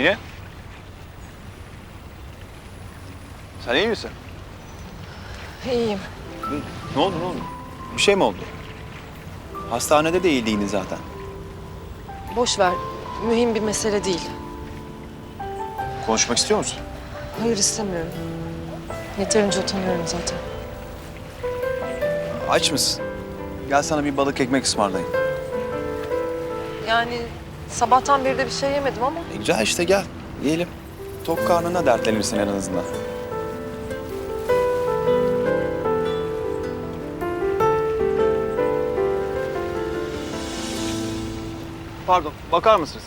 Mine? Sen iyi misin? İyiyim. Ne oldu ne oldu? Bir şey mi oldu? Hastanede de iyi değildin zaten. Boş ver. Mühim bir mesele değil. Konuşmak istiyor musun? Hayır istemiyorum. Yeterince utanıyorum zaten. Aç mısın? Gel sana bir balık ekmek ısmarlayayım. Yani sabahtan beri de bir şey yemedim ama E güzel işte gel. Yiyelim. Tok karnına dertlenirsin en azından. Pardon, bakar mısınız?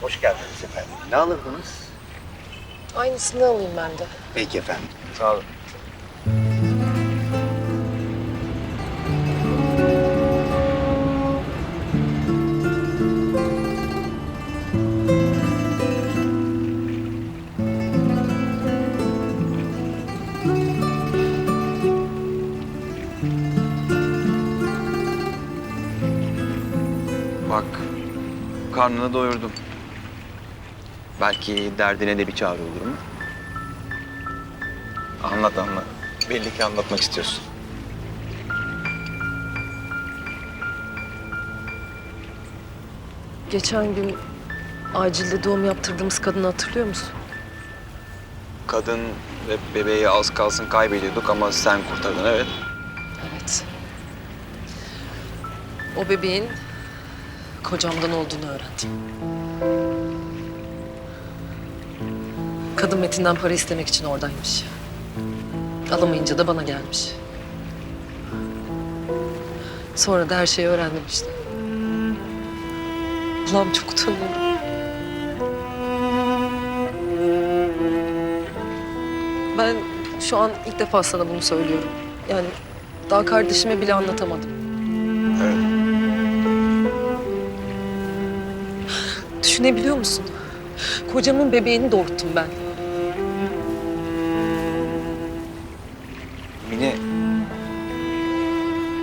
Hoş geldiniz efendim. Ne alırdınız? aynısını alayım ben de. Peki efendim. Sağ olun. Bak, karnını doyurdum. Belki derdine de bir çare olur mu? Anlat anlat. Belli ki anlatmak istiyorsun. Geçen gün acilde doğum yaptırdığımız kadını hatırlıyor musun? Kadın ve bebeği az kalsın kaybediyorduk ama sen kurtardın evet. Evet. O bebeğin kocamdan olduğunu öğrendim. Kadın Metin'den para istemek için oradaymış. Alamayınca da bana gelmiş. Sonra da her şeyi öğrendim işte. Allah'ım çok utanıyorum. Ben şu an ilk defa sana bunu söylüyorum. Yani daha kardeşime bile anlatamadım. Düşünebiliyor musun? Kocamın bebeğini doğurttum ben. Mine,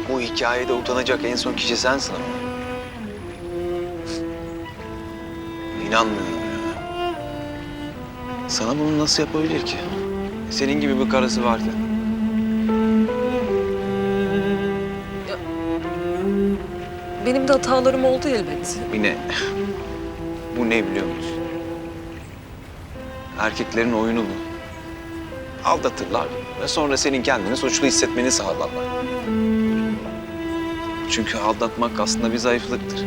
bu hikayede utanacak en son kişi sensin ama. İnanmıyorum ya. Sana bunu nasıl yapabilir ki? Senin gibi bir karısı vardı. Benim de hatalarım oldu elbet. Mine, bu ne biliyor musun? Erkeklerin oyunu bu. Aldatırlar ve sonra senin kendini suçlu hissetmeni sağlarlar. Çünkü aldatmak aslında bir zayıflıktır.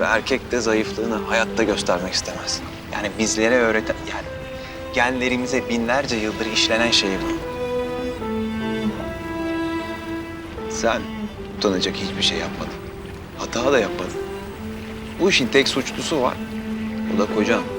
Ve erkek de zayıflığını hayatta göstermek istemez. Yani bizlere öğreten, yani genlerimize binlerce yıldır işlenen şey bu. Sen utanacak hiçbir şey yapmadın. Hata da yapmadın. Bu işin tek suçlusu var. O da kocan.